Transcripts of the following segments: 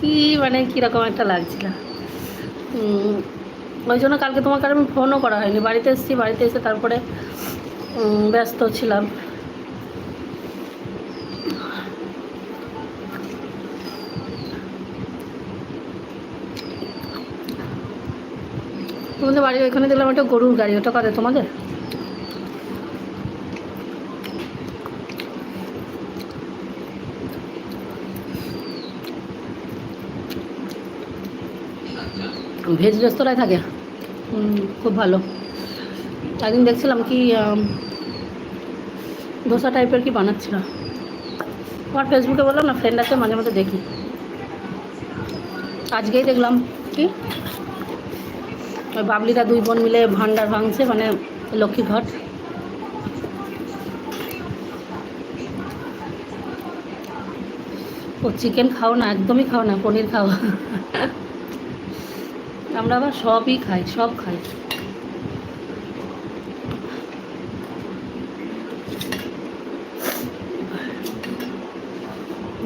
কি মানে কীরকম একটা লাগছিল। ওই জন্য কালকে তোমাকে আর আমি ফোনও করা হয়নি। বাড়িতে এসেছি, বাড়িতে এসে তারপরে ব্যস্ত ছিলাম। তোমাদের বাড়ির ওইখানে দেখলাম একটা গরুর গাড়ি। ওটা কাদের তোমাদের? ভেজ রেস্তোরাঁয় থাকে? খুব ভালো। একদিন দেখছিলাম কি ধোসা টাইপের কি বানাচ্ছিল। আমার ফেসবুকে বললাম, না ফ্রেন্ড আছে, মাঝে মাঝে দেখি। আজকেই দেখলাম কি, ওই বাবলিরা দুই বোন মিলে ভান্ডার ভাঙছে মানে লক্ষ্মী ঘট ও চিকেন খাও না, একদমই খাও না, পনির খাও। আমরা আবার সবই খাই, সব খাই।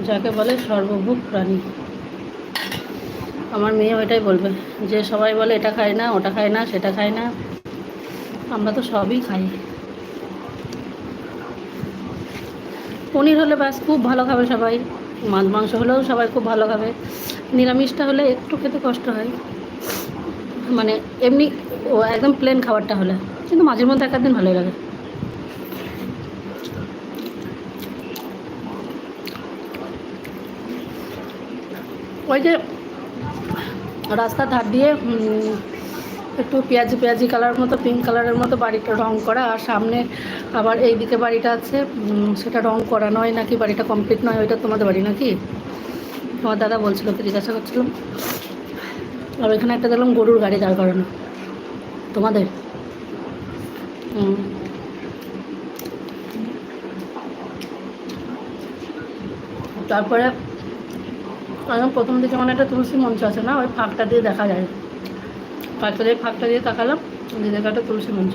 যাকে বলে সর্বভূক প্রাণী। আমার মেয়ে ওইটাই বলবে, যে সবাই বলে এটা খায় না, ওটা খায় না, সেটা খায় না। আমরা তো সবই খাই। পনির হলে ব্যাস খুব ভালো খাবে সবাই, মাছ মাংস হলেও সবাই খুব ভালো খাবে। নিরামিষটা হলে একটু খেতে কষ্ট হয়। মানে এমনি ও একদম প্লেন খাবারটা হলে। কিন্তু মাঝে মধ্যে এক দিন ভালোই লাগে। ওই যে রাস্তার ধার দিয়ে একটু পেঁয়াজি পেঁয়াজি কালার মতো পিঙ্ক কালারের মতো বাড়িটা রং করা, আর সামনে আবার এই দিকে বাড়িটা আছে সেটা রং করা নয় নাকি, বাড়িটা কমপ্লিট নয়, ওইটা তোমাদের বাড়ি নাকি? তোমার দাদা বলছিল, তো জিজ্ঞাসা করছিলাম। আর ওইখানে একটা দেখলাম গরুর গাড়ি দাঁড় করানো তোমাদের? হুম। তারপরে প্রথম দিকে মানে একটা তুলসী মঞ্চ আছে না, ওই ফাঁকটা দিয়ে দেখা যায়। ফাঁকটা দিয়ে ফাঁকটা দিয়ে তাকালাম, দিয়ে দেখা একটা তুলসী মঞ্চ।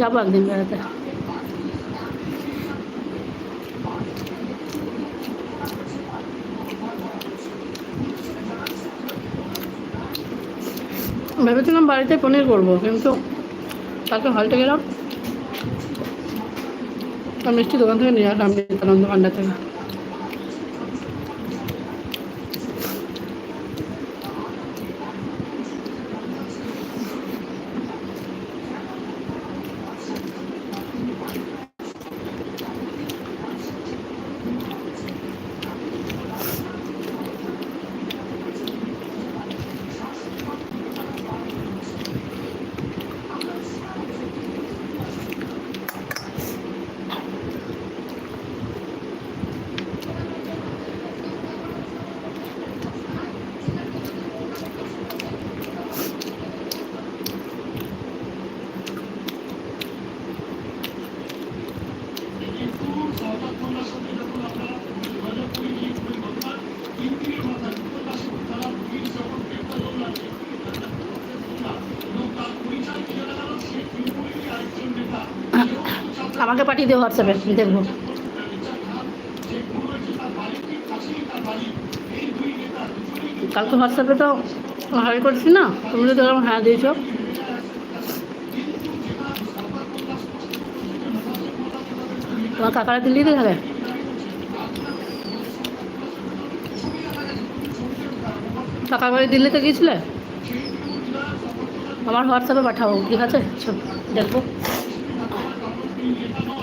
যাব একদিন বেড়াতে। ভেবেছিলাম বাড়িতে পনির করব, কিন্তু কালকে হলটে গেলাম। মিষ্টি দোকান থেকে নিয়ে আসলাম ভান্ডার থেকে। আমাকে পাঠিয়ে দিও হোয়াটসঅ্যাপে দেখব। কালকে হোয়াটসঅ্যাপে তো হাই করছি না, তুমি তো দেখলাম হ্যাঁ দিয়েছ। তোমার কাকারা দিল্লিতে থাকে? কাকার বাড়ি দিল্লিতে গিয়েছিলে? আমার হোয়াটসঅ্যাপে পাঠাবো ঠিক আছে? দেখব। Thank you.